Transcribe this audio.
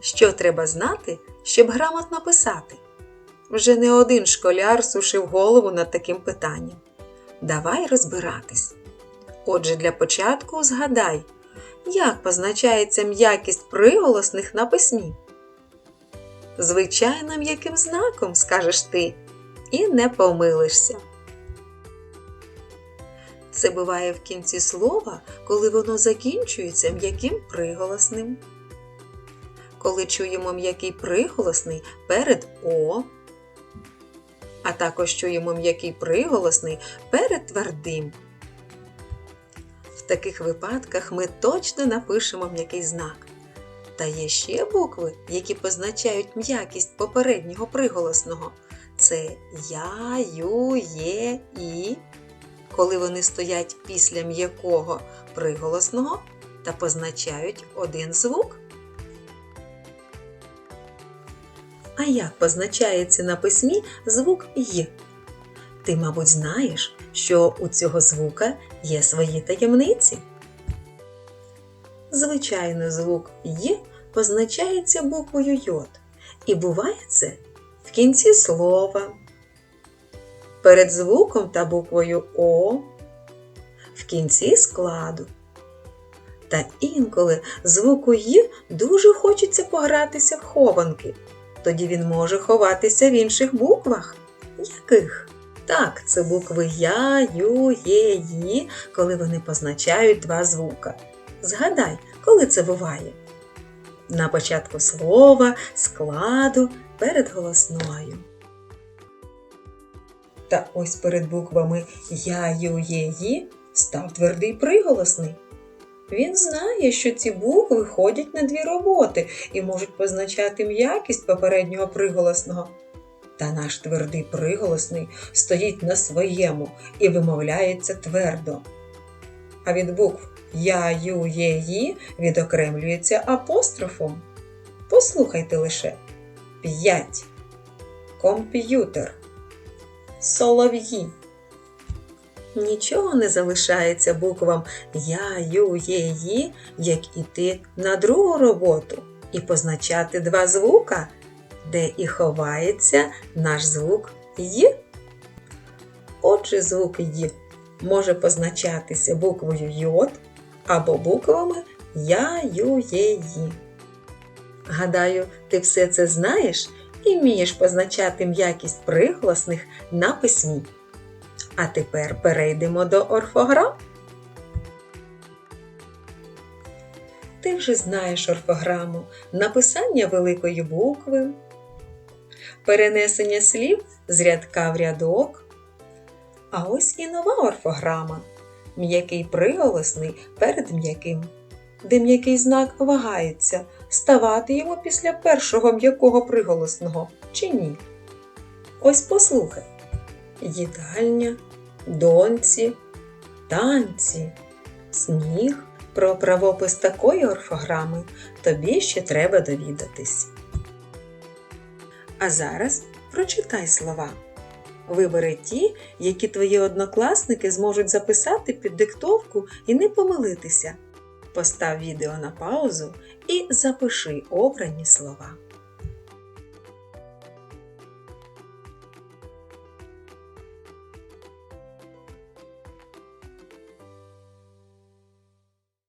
Що треба знати, щоб грамотно писати? Вже не один школяр сушив голову над таким питанням. Давай розбиратись. Отже, для початку згадай, як позначається м'якість приголосних на письмі. Звичайно, м'яким знаком, скажеш ти, і не помилишся. Це буває в кінці слова, коли воно закінчується м'яким приголосним. Коли чуємо м'який приголосний перед О, а також чуємо м'який приголосний перед твердим. В таких випадках ми точно напишемо м'який знак. Та є ще букви, які позначають м'якість попереднього приголосного. Це Я, Ю, Є, І, коли вони стоять після м'якого приголосного та позначають один звук. А як позначається на письмі звук Й? Ти, мабуть, знаєш, що у цього звука є свої таємниці. Звичайно, звук Й позначається буквою Й, і буває це в кінці слова, перед звуком та буквою О, в кінці складу. Та інколи звуку Й дуже хочеться погратися в хованки. Тоді він може ховатися в інших буквах. Яких? Так, це букви Я, Ю, Є, Ї, коли вони позначають два звука. Згадай, коли це буває? На початку слова, складу, перед голосною. Та ось перед буквами Я, Ю, Є, Ї став твердий приголосний. Він знає, що ці букви ходять на дві роботи і можуть позначати м'якість попереднього приголосного. Та наш твердий приголосний стоїть на своєму і вимовляється твердо. А від букв Я, Ю, Є, Ї відокремлюється апострофом. Послухайте лише п'ять. Комп'ютер. Солов'ї. Нічого не залишається буквам Я, Ю, Є, Ї, як іти на другу роботу і позначати два звука, де і ховається наш звук Й. Отже, звук Й може позначатися буквою Й або буквами Я, Ю, Є, Ї. Гадаю, ти все це знаєш і вмієш позначати м'якість приголосних на письмі. А тепер перейдемо до орфограм. Ти вже знаєш орфограму, написання великої букви, перенесення слів з рядка в рядок. А ось і нова орфограма м'який приголосний перед м'яким, де м'який знак вагається, ставати йому після першого м'якого приголосного чи ні. Ось послухай їдальня, доньці, танці, сніг. Про правопис такої орфограми тобі ще треба довідатись. А зараз прочитай слова. Вибери ті, які твої однокласники зможуть записати під диктовку і не помилитися. Постав відео на паузу і запиши обрані слова.